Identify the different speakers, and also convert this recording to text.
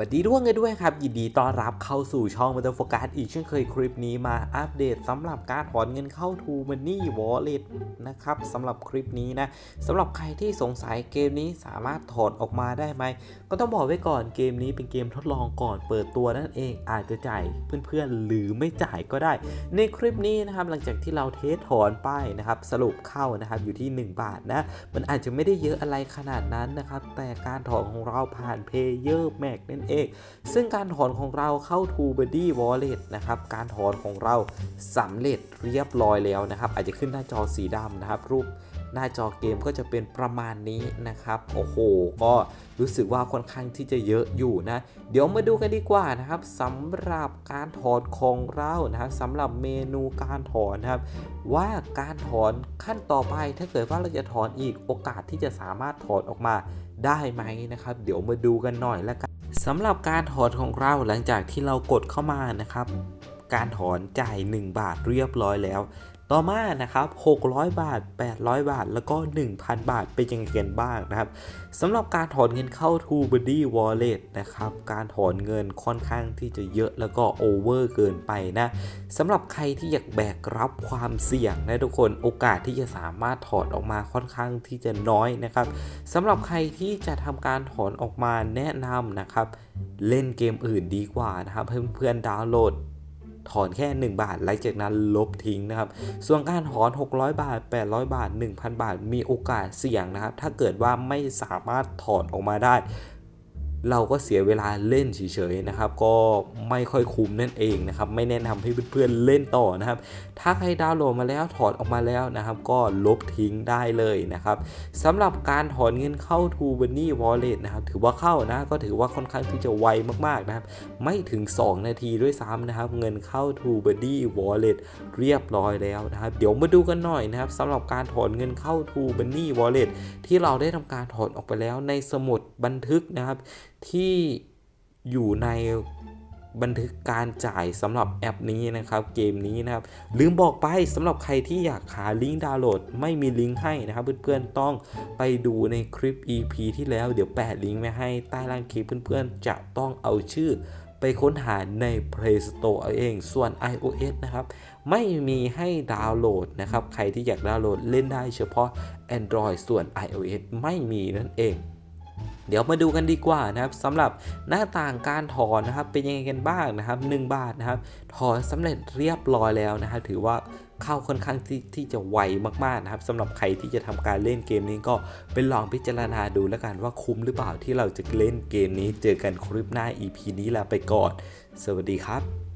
Speaker 1: วัสดีด้วยกันด้วยครับ ยินดีต้อนรับเข้าสู่ช่องมันเตอร์โฟกัสอีกเช่นเคยคลิปนี้มาอัปเดตสำหรับการถอนเงินเข้า To Money Wallet นะครับสำหรับคลิปนี้นะสำหรับใครที่สงสัยเกมนี้สามารถถอนออกมาได้ไหม ก็ต้องบอกไว้ก่อนเกมนี้เป็นเกมทดลองก่อนเปิดตัวนั่นเองอาจจะจ่ายเพื่อนๆ หรือไม่จ่ายก็ได้ ในคลิปนี้นะครับหลังจากที่เราเทสถอนไปนะครับสรุปเข้านะครับอยู่ที่ 1 บาทนะมันอาจจะไม่ได้เยอะอะไรขนาดนั้นนะครับแต่การถอนของเราผ่าน Payer Mac นั่นเอง ซึ่งการถอนของเราเข้า TrueBuddy Wallet นะครับ การถอนของเราสำเร็จเรียบร้อยแล้วนะครับ อาจจะขึ้นหน้าจอสีดำนะครับ รูปหน้าจอเกมก็จะเป็นประมาณนี้นะครับ โอ้โห ก็รู้สึกว่าค่อนข้างที่จะเยอะอยู่นะ เดี๋ยวมาดูกันดีกว่านะครับสำหรับการถอนของเรานะครับสำหรับเมนูการถอนนะครับ ว่าการถอนขั้นต่อไปถ้าเกิดว่าเราจะถอนอีกโอกาสที่จะสามารถถอนออกมาได้ไหมนะครับ เดี๋ยวมาดูกันหน่อยแล้วกัน สำหรับการถอนของเราหลังจากที่เรากดเข้ามานะครับ การถอนจ่าย 1 บาทเรียบร้อยแล้ว ต่อมานะครับ 600 บาท 800 บาท แล้วก็ 1,000 บาท เป็นยังไงกันบ้างนะครับสำหรับการถอนเงินเข้า TrueBuddy Wallet นะครับ การถอนเงินค่อนข้างที่จะเยอะแล้วก็โอเวอร์เกินไปนะสำหรับใครที่อยากแบกรับความเสี่ยงนะทุกคน โอกาสที่จะสามารถถอนออกมาค่อนข้างที่จะน้อยนะครับสำหรับใครที่จะทำการถอนออกมาแนะนำนะครับ เล่นเกมอื่นดีกว่านะครับเพื่อนๆดาวน์โหลด ถอนแค่ 1 บาท หลังจากนั้นลบทิ้งนะครับ ส่วนการถอน 600 บาท 800 บาท 1,000 บาท มีโอกาสเสี่ยงนะครับ ถ้าเกิดว่าไม่สามารถถอนออกมาได้ เราก็เสียเวลาเล่นเฉยๆนะครับ ก็ไม่ค่อยคุ้มนั่นเองนะครับ ไม่แนะนำให้เพื่อนๆเล่นต่อนะครับ ถ้าใครดาวน์โหลดมาแล้วถอนออกมาแล้วนะครับ ก็ลบทิ้งได้เลยนะครับสำหรับการถอนเงินเข้า t o b u n n y Wallet นะครับ ถือว่าเข้านะ ก็ถือว่าค่อนข้างที่จะไวมากๆนะครับ ไม่ถึง 2 นาทีด้วยซ้ำนะครับ เงินเข้า t o b u n n y Wallet เรียบร้อยแล้วนะครับ เดี๋ยวมาดูกันหน่อยนะครับสำหรับการถอนเงินเข้า t o b u n n y Wallet ที่เราได้ทำการถอนออกไปแล้วในสมุดบันทึกนะครับ ที่อยู่ในบันทึกการจ่ายสำหรับแอปนี้นะครับ เกมนี้นะครับ ลืมบอกไปสำหรับใครที่อยากหาลิงก์ดาวน์โหลด ไม่มีลิงก์ให้นะครับ เพื่อนๆต้องไปดูในคลิป EP ที่แล้วเดี๋ยวแปะลิงก์ไว้ให้ใต้ล่างคลิปเพื่อนๆ จะต้องเอาชื่อไปค้นหาใน Play Store เอาเอง ส่วน iOS นะครับ ไม่มีให้ดาวน์โหลดนะครับ ใครที่อยากดาวน์โหลดเล่นได้เฉพาะ Android ส่วน iOS ไม่มีนั่นเอง เดี๋ยวมาดูกันดีกว่านะครับสำหรับหน้าต่างการถอนนะครับเป็นยังไงกันบ้างนะครับ 1 บาทนะครับถอนสำเร็จเรียบร้อยแล้วนะครับถือว่าเข้าค่อนข้างที่ที่จะไวมากๆนะครับสำหรับใครที่จะทำการเล่นเกมนี้ก็ไปลองพิจารณาดูแล้วกันว่าคุ้มหรือเปล่าที่เราจะเล่นเกมนี้เจอกันคลิปหน้า EP นี้ล้วไปก่อน สวัสดีครับ